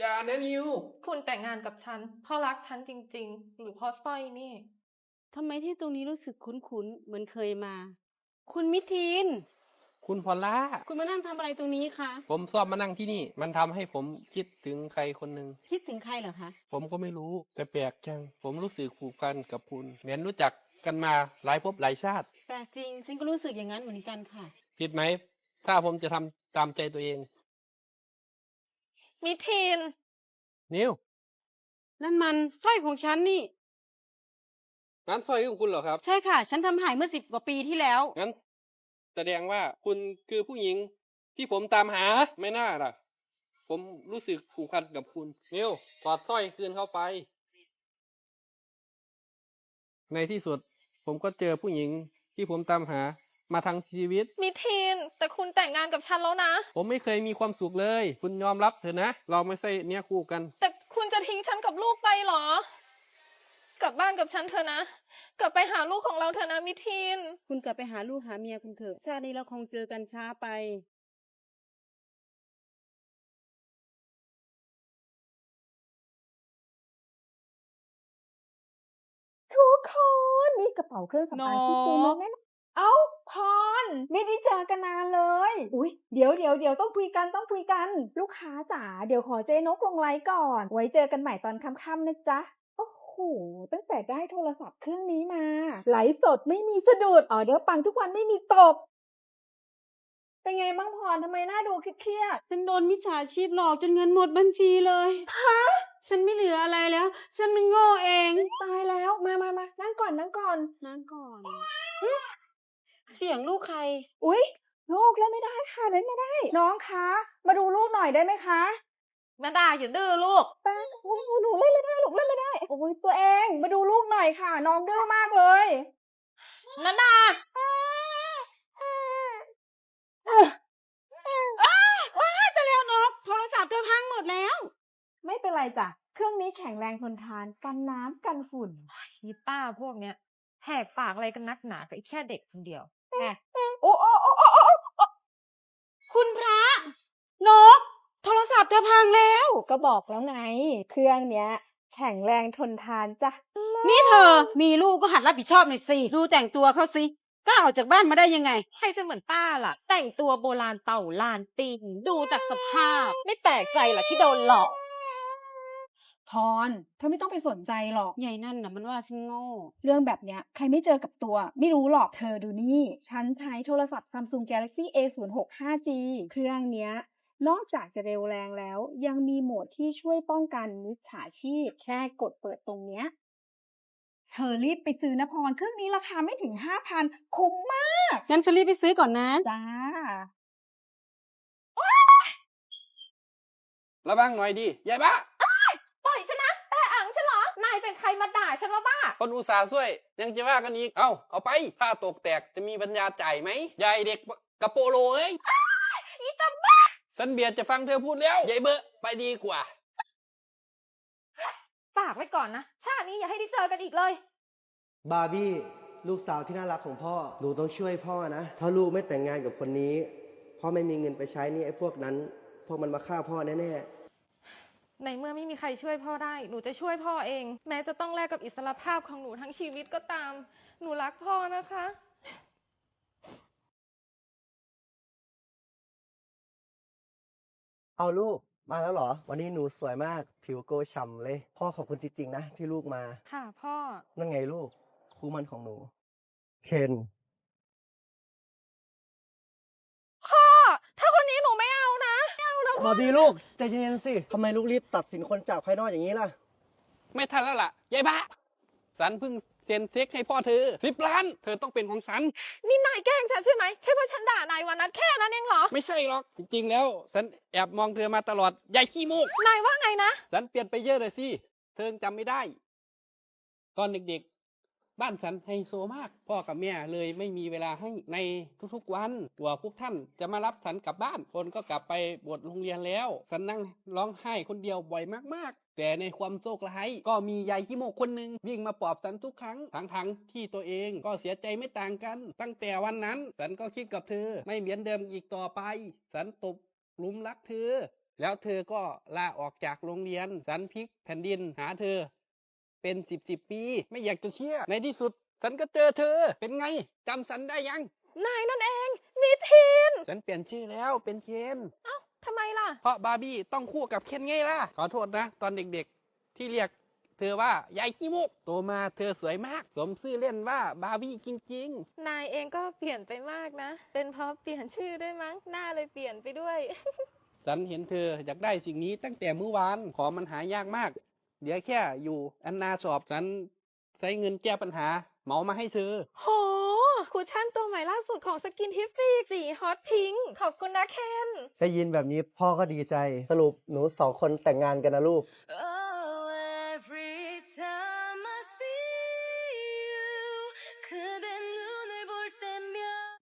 อย่านะนิว คุณแต่งงานกับฉันเพราะรักฉันจริง ๆ หรือเพราะสร้อยนี่ ทำไมที่ตรงนี้รู้สึกคุ้นๆ เหมือนเคยมา คุณมิทีนคุณพอลล่า คุณมานั่งทำอะไรตรงนี้คะ ผมชอบมานั่งที่นี่ มันทำให้ผมคิดถึงใครคนหนึ่ง คิดถึงใครเหรอคะ ผมก็ไม่รู้ แต่แปลกจัง ผมรู้สึกผูกพันกับคุณ เหมือนรู้จักกันมาหลายภพหลายชาติ แปลกจริง ฉันก็รู้สึกอย่างนั้นเหมือนกันค่ะ ผิดไหม ถ้าผมจะทำตามใจตัวเอง มิทีน นิวนั่นมันสร้อยของฉันนี่นั้นสร้อยของคุณเหรอครับ ใช่ค่ะ ฉันทำหายเมื่อสิบกว่าปีที่แล้ว งั้น แสดงว่าคุณคือผู้หญิงที่ผมตามหาไม่น่าล่ะ ผมรู้สึกผูกพันกับคุณ นิวถอดสร้อยคืนเข้าไป ในที่สุด ผมก็เจอผู้หญิงที่ผมตามหา มาทั้งชีวิต มิทีนแต่คุณแต่งงานกับฉันแล้วนะ ผมไม่เคยมีความสุขเลย คุณยอมรับเถอะนะ เราไม่ใช่เนี้ยคู่กัน แต่คุณจะทิ้งฉันกับลูกไปเหรอ กลับบ้านกับฉันเถอะนะ กลับไปหาลูกของเราเถอะนะมิทีนคุณกลับไปหาลูกหาเมียคุณเถอะ ชาตินี้เราคงเจอกันช้าไป ทุกคนนี่กระเป๋าเครื่องสำอางที่จีนนมากแน่นอนเอ้าพรไม่ได้เจ อกันนานเลย อุ้ยเดี๋ยวเดี๋ยวเดี๋ยวต้องคุยกันต้องคุยกัน ลูกค้าจ๋าเดี๋ยวขอเจนกลงไลน์ก่อน ไว้เจอกันใหม่ตอนค่ำๆนะจ๊ะโอ้โหตั้งแต่ได้โทรศัพท์เครื่องนี้มา ไหลฟ์สดไม่มีสะดุดออเดอร์ปังทุกวันไม่มีตก เป็นไงบ้างพรทำไมหน้าดูเครียดฉันโดนมิจฉาชีพหลอกจนเงินหมดบัญชีเลยฮะฉันไม่เหลืออะไรแล้ว ฉันมันโง่เองๆตายแล้ว มามามานั่งก่อนนั่งก่อน นั่งก่อนหึ เสียงลูกใคร อุ๊ย ลูกเล่นไม่ได้ค่ะเล่นไม่ได้ น้องคะ มาดูลูกหน่อยได้ไหมคะนาดาอย่าดื้อลูกแป้งโอ้ยหนูเล่นไม่ได้ลูกเล่นไม่ได้โอ้ยตัวเองมาดูลูกหน่อยค่ะ น้องดื้อมากเลยนาดาว้ายแต่แล้วนกโทรศัพท์เธอพังหมดแล้ว ไม่เป็นไรจ้ะเครื่องนี้แข็งแรงทนทานกันน้ำกันฝุ่นอีป้าพวกเนี้ยแหกปากอะไรกันนักหนากับไอ้แค่เด็กคนเดียว โอ้โอ้โอ้โอ้โอ้โอ้คุณพระนก โทรศัพท์เธอพังแล้ว ก็บอกแล้วไง เครื่องเนี้ย แข็งแรงทนทานจ้ะ นี่เธอ มีลูกก็หัดรับผิดชอบหน่อยสิ ดูแต่งตัวเขาสิกล้าออกจากบ้านมาได้ยังไง ใครจะเหมือนป้าล่ะ แต่งตัวโบราณเต่าลานตีนดูจากสภาพ ไม่แปลกใจหรอที่โดนหลอก พรเธอไม่ต้องไปสนใจหรอก ใหญ่นั่นน่ะมันว่าฉันโง่ เรื่องแบบเนี้ยใครไม่เจอกับตัว ไม่รู้หรอกเธอดูนี่ ฉันใช้โทรศัพท์ Samsung Galaxy A06 5G เครื่องเนี้ยนอกจากจะเร็วแรงแล้ว ยังมีโหมดที่ช่วยป้องกันมิจฉาชีพ แค่กดเปิดตรงเนี้ยเธอรีบไปซื้อนะพรเครื่องนี้ราคาไม่ถึง5,000คุ้มมากงั้นฉันรีบไปซื้อก่อนนะจ้าระวังหน่อยดิยายบ้า ฉันว่าบ้า คนอุตส่าห์ช่วย ยังจะว่ากันอีก เอาเอาไปถ้าตกแตกจะมีปัญญาจ่ายไหมยายเด็กกระโปโลเอ้ยอีตาบ้าสันเบียดจะฟังเธอพูดแล้วยายเบอะไปดีกว่าฝากไว้ก่อนนะ ชาตินี้อย่าให้ได้เจอกันอีกเลย บาร์บี้ลูกสาวที่น่ารักของพ่อ หนูต้องช่วยพ่อนะ ถ้าลูกไม่แต่งงานกับคนนี้ พ่อไม่มีเงินไปใช้หนี่ไอ้พวกนั้น พวกมันมาฆ่าพ่อแน่ๆ ในเมื่อไม่มีใครช่วยพ่อได้ หนูจะช่วยพ่อเอง แม้จะต้องแลกกับอิสรภาพของหนูทั้งชีวิตก็ตาม หนูรักพ่อนะคะ เอาลูกมาแล้วเหรอ วันนี้หนูสวยมากผิวโกฉ่ำเลย พ่อขอบคุณจริงๆนะที่ลูกมา ค่ะพ่อ นั่นไงลูกคู่มันของหนู เคน พ่อ ถ้าคนนี้หนูไม่เอานะ ไม่เอานะ บาร์บี้ลูกใจเย็นๆสิทำไมลูกรีบตัดสินคนจากภายนอกอย่างนี้ล่ะ ไม่ทันแล้วล่ะยายบ้าสันเพิ่งเซ็นเซ็กให้พ่อเธอสิบล้าน เธอต้องเป็นของสัน นี่นายแกล้งฉันใช่ไหมแค่เพราะฉันด่านายวันนั้นแค่นั้นเองเหรอ ไม่ใช่หรอก จริงๆแล้ว สันแอบมองเธอมาตลอดยายขี้มูกนายว่าไงนะ สันเปลี่ยนไปเยอะเลยสิ เธอจำไม่ได้ ตอนเด็กๆ บ้านสันไฮโซมาก พ่อกับแม่เลยไม่มีเวลาให้ในทุกๆวันกว่าพวกท่านจะมารับสันกลับบ้าน คนก็กลับไปบทโรงเรียนแล้วสันนั่งร้องไห้คนเดียวบ่อยมากๆ แต่ในความโชคร้ายก็มียายขี้โมกคนหนึ่งวิ่งมาปลอบสันทุกครั้งทั้งๆที่ตัวเองก็เสียใจไม่ต่างกัน ตั้งแต่วันนั้นสันก็คิดกับเธอ ไม่เหมือนเดิมอีกต่อไปสันตกหลุมรักเธอแล้วเธอก็ลาออกจากโรงเรียน สันพลิกแผ่นดินหาเธอ เป็นสิบสิบปี ไม่อยากจะเชื่อ ในที่สุด ฉันก็เจอเธอ เป็นไงจำฉันได้ยัง นายนั่นเองมิทีนฉันเปลี่ยนชื่อแล้วเป็นเชน เอ้าทำไมล่ะ เพราะบาร์บี้ต้องคู่กับเคนไงล่ะ ขอโทษนะ ตอนเด็กๆ ที่เรียกเธอว่ายายขี้มุกโตมาเธอสวยมาก สมชื่อเล่นว่าบาร์บี้จริง นายเองก็เปลี่ยนไปมากนะ เป็นเพราะเปลี่ยนชื่อด้วยมั้ง หน้าเลยเปลี่ยนไปด้วย ๆ ฉันเห็นเธออยากได้สิ่งนี้ตั้งแต่เมื่อวาน ของมันหายากมาก เดี๋ยวแค่อยู่อันนาสอบฉันใช้เงินแก้ปัญหาเหมามาให้เธอโห คุชชั่นตัวใหม่ล่าสุดของสกินทิฟฟี่สีฮอตพิงขอบคุณนะเคน ได้ยินแบบนี้พ่อก็ดีใจ สรุปหนูสองคนแต่งงานกันนะลูก Oh,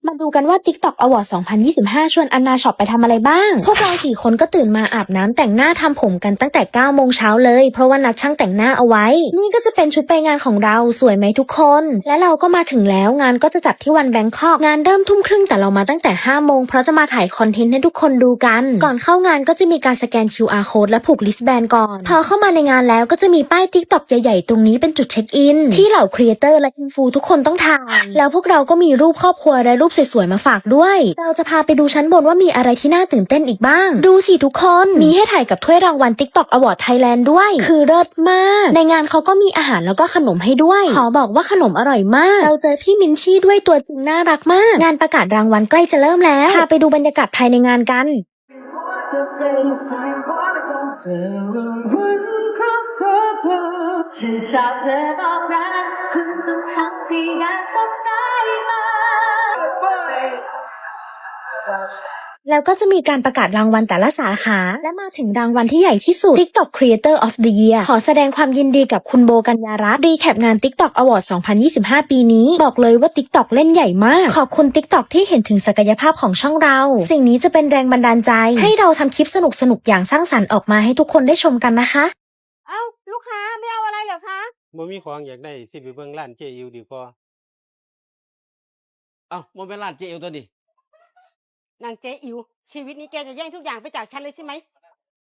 มาดูกันว่า TikTok Award 2025 ชวนอันนาช็อปไปทำอะไรบ้าง พวกเราสี่คนก็ตื่นมาอาบน้ำแต่งหน้าทำผมกันตั้งแต่ 9 โมงเช้าเลย เพราะว่านัดช่างแต่งหน้าเอาไว้ นี่ก็จะเป็นชุดไปงานของเราสวยไหมทุกคน และเราก็มาถึงแล้วงานก็จะจัดที่วันแบงคอกงานเริ่มทุ่มครึ่งแต่เรามาตั้งแต่ 5 โมงเพราะจะมาถ่ายคอนเทนต์ให้ทุกคนดูกัน ก่อนเข้างานก็จะมีการสแกน QR code และผูกลิสแบนก่อน พอเข้ามาในงานแล้วก็จะมีป้าย TikTok ใหญ่ๆ ตรงนี้เป็นจุดเช็คอินที่เหล่าครีเอเตอร์และอินฟูทุกคนต้องถ่ายแล้วพวกเราก็มีรูปครอบครัวและรูปสวยๆมาฝากด้วย เราจะพาไปดูชั้นบนว่ามีอะไรที่น่าตื่นเต้นอีกบ้าง ดูสิทุกคน มีให้ถ่ายกับถ้วยรางวัล TikTok Award Thailand ด้วย คือเลิศมาก ในงานเขาก็มีอาหารแล้วก็ขนมให้ด้วย ขอบอกว่าขนมอร่อยมาก เราเจอพี่มินชี่ด้วยตัวจริงน่ารักมาก งานประกาศรางวัลใกล้จะเริ่มแล้วพาไปดูบรรยากาศภายในงานกัน ฉันชอบเธอบอกรักคุณทุกครั้งที่อยากสดใสมา แล้วก็จะมีการประกาศรางวัลแต่ละสาขา และมาถึงรางวัลที่ใหญ่ที่สุด TikTok Creator of the Year ขอแสดงความยินดีกับคุณโบกัญญารัตน์รีแคปงาน TikTok Award 2025 ปีนี้ บอกเลยว่า TikTok เล่นใหญ่มาก ขอบคุณ TikTok ที่เห็นถึงศักยภาพของช่องเรา สิ่งนี้จะเป็นแรงบันดาลใจ ให้เราทำคลิปสนุกๆอย่างสร้างสรรค์ออกมาให้ทุกคนได้ชมกันนะคะ เอ้า ลูกค้าไม่เอาอะไรเหรอคะบ่มีของอยากได้สิไปเบิ่งร้านเจอิวดีกว่า เอ้าโมเป็นร้านเจเอลตัวดินางเจ๊อิ๋วชีวิตนี้แกจะแย่งทุกอย่างไปจากฉันเลยใช่ไหม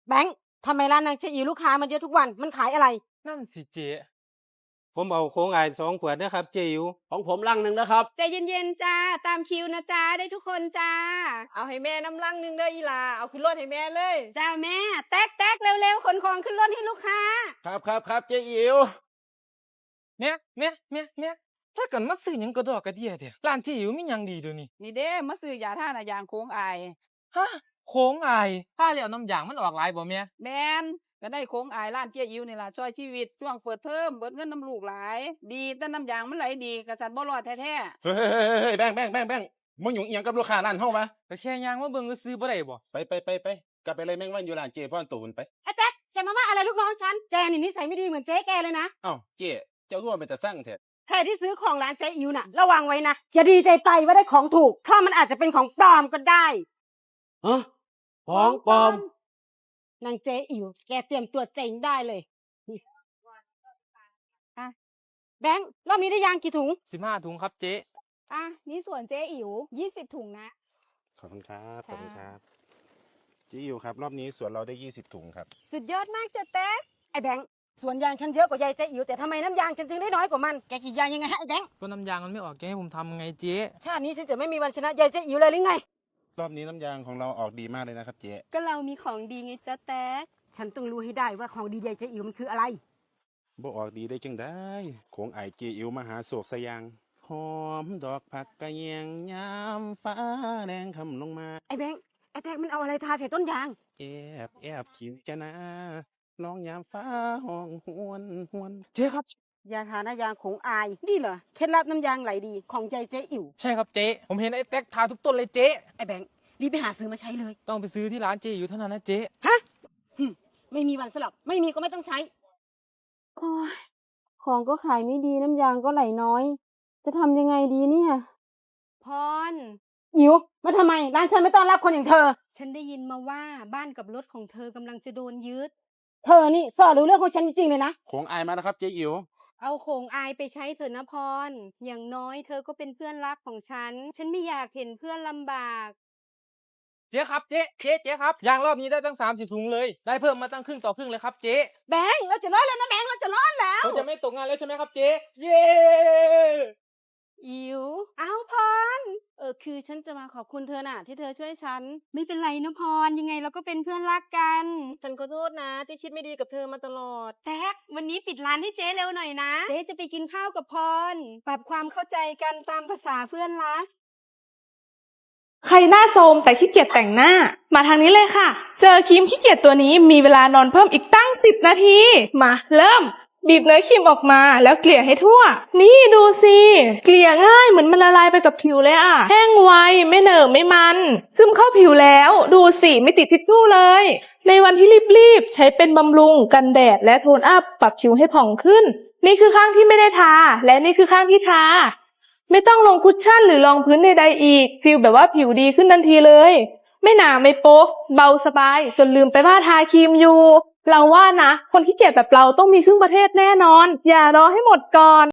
แบงค์ทำไมร้านนางเจ๊อิ๋วลูกค้ามันเยอะทุกวันมันขายอะไร นั่นสิเจ ผมเอาโค้งอายสองขวดนะครับ เจอิวของผมลังหนึ่งนะครับ ใจเย็นๆจ้า ตามคิวนะจ้าได้ทุกคนจ้า เอาให้แม่น้ำลังหนึ่งเด้ออีหลาเอาขึ้นรถให้แม่เลย จ้าแม่แต๊กแต๊กเร็วๆขนของขึ้นรถให้ลูกค้า ครับครับครับเจอิวแม่แม่แม่แม่ ถ้ากันมาซื้อหยังกระดอกกระเดียเถอะร้านเจอิ๋วมีหยังดีเดี๋ยวนี้นี่เด้มาซื้อยาท่านะยางโค้งอาย ฮะโค้งอายถ้าแล้วน้ำยางมันออกหลายบ่แม่แมนก็ได้โค้งอายร้านเจ๊อิ๋วนี่ล่ะช่วยชีวิตช่วงเปิดเทอมเบิดเงินน้ำลูกหลาย ดีแต่น้ำยางมันไหลดีกระสันบ่รอดแท้ๆเฮ้ยเฮ้ยเฮ้ยเฮ้ยแบงค์แบงค์แบงค์แบงค์มึงอยู่เอียงกับลูกค้าร้านเฮาวะก็แค่ยางมาเบิ่งก็ซื้อบ่ได้บ่ไปไปไปไปกลับไปเลยแม่งวันอยู่ร้านเจพ่อนตูนไปไอ้แจ๊คแกมาว่าอะไรลูกน้องฉัน แกนี่นิสัยไม่ดีเหมือนเจ๊แกเลยนะ เอ้าเจเจ้าร่วมเป็นแต่สร้างเถอะ ใครที่ซื้อของร้านเจ๊อิวน่ะ ระวังไว้นะ อย่าดีใจไปว่าได้ของถูก เพราะมันอาจจะเป็นของปลอมก็ได้ ฮะของปลอม นางเจ๊อิวแกเตรียมตัวเจ๊งได้เลยอะแบงค์รอบนี้ได้ยางกี่ถุง15ถุงครับเจ๊ อะนี่ส่วนเจ๊อิ๋วยี่สิบถุงนะ ขอบคุณครับขค่ะอบคุณครับเจอิวครับ รอบนี้สวนเราได้ยี่สิบถุงครับ สุดยอดมากจ้ะแต๊กไอ้แบงค์ สวนยางฉันเยอะกว่ายายเจ๊อิวแต่ทำไมน้ำยางฉันจึงได้น้อยกว่ามันแกกรีดยางยังไงฮะไอ้แบงค์ก็น้ำยางมันไม่ออกแกให้ผมทำไงเจ๊ชาตินี้ฉันจะไม่มีวันชนะยายเจ๊อิวเลยหรือไง รอบนี้น้ำยางของเราออกดีมากเลยนะครับเจก็เรามีของดีไงจ๊ะแต๊กฉันต้องรู้ให้ได้ว่าของดียายเจ๊อิวมันคืออะไร บ่ออกดีได้จังได้โขงไอายเจอิวมาหาโศกสยางหอมดอกผักกระเยียงยามฟ้าแดงคำลงมา ไอ้แบงค์ไอ้แท็กมันเอาอะไรทาใส่ต้นยาง แอบแอบคิดจะนะ น้องยามฟ้าห้องหวนหวน เจ๊ครับ ยาทาหน้ายางของอายนี่เหรอเคล็ดลับน้ำยางไหลดีของใจเจ๊อิ๋วใช่ครับเจ๊ผมเห็นไอ้แต๊กทาทุกต้นเลยเจ๊ไอ้แบงค์รีบไปหาซื้อมาใช้เลยต้องไปซื้อที่ร้านเจอิ๋วเท่านั้นนะเจ๊ฮะหึไม่มีวันสลับไม่มีก็ไม่ต้องใช้โอ้ยของก็ขายไม่ดีน้ำยางก็ไหลน้อย จะทำยังไงดีเนี่ยพร อิ๋วมาทำไมร้านฉันไม่ต้อนรับคนอย่างเธอ ฉันได้ยินมาว่าบ้านกับรถของเธอกำลังจะโดนยึด เธอนี่สอดรู้เรื่องของฉันจริงๆเลยนะโขงไอายมาแล้วครับเจอิวเอาโขงอายไปใช้เถอะนะพร อย่างน้อยเธอก็เป็นเพื่อนรักของฉัน ฉันไม่อยากเห็นเพื่อนลำบาก เจ๊ครับเจ๊เจ๊เจ๊ครับยางรอบนี้ได้ตั้ง30ถุงเลย ได้เพิ่มมาตั้งครึ่งต่อครึ่งเลยครับเจ๊แบงค์เราจะรอดแล้วนะแบงค์เราจะรอดแล้วเขาจะไม่ตกงานแล้วใช่ไหมครับเจ๊เย้ อิวเอาพร เออคือฉันจะมาขอบคุณเธอน่ะ ที่เธอช่วยฉัน ไม่เป็นไรนะพร ยังไงเราก็เป็นเพื่อนรักกัน ฉันขอโทษนะ ที่คิดไม่ดีกับเธอมาตลอด แท็กวันนี้ปิดร้านให้เจ๊เร็วหน่อยนะ เจ๊จะไปกินข้าวกับพร ปรับความเข้าใจกันตามภาษาเพื่อนรัก ใครหน้าโทรมแต่ขี้เกียจแต่งหน้า มาทางนี้เลยค่ะ เจอครีมขี้เกียจตัวนี้มีเวลานอนเพิ่มอีกตั้งสิบนาที มาเริ่ม บีบเนื้อครีมออกมาแล้วเกลี่ยให้ทั่ว นี่ดูสิ เกลี่ยง่ายเหมือนมันละลายไปกับผิวเลยอะแห้งไวไม่เหนอะไม่มัน ซึมเข้าผิวแล้ว ดูสิไม่ติดทิชชู่เลย ในวันที่รีบๆ ใช้เป็นบำรุงกันแดดและโทนอัพปรับผิวให้ผ่องขึ้น นี่คือข้างที่ไม่ได้ทา และนี่คือข้างที่ทา ไม่ต้องลงคุชชั่นหรือรองพื้นใดๆอีกฟีลแบบว่าผิวดีขึ้นทันทีเลย ไม่หนาไม่โป๊ะเบาสบายจนลืมไปว่าทาครีมอยู่ เราว่านะ คนที่เกียจแบบเราต้องมีครึ่งประเทศแน่นอน อย่ารอให้หมดก่อน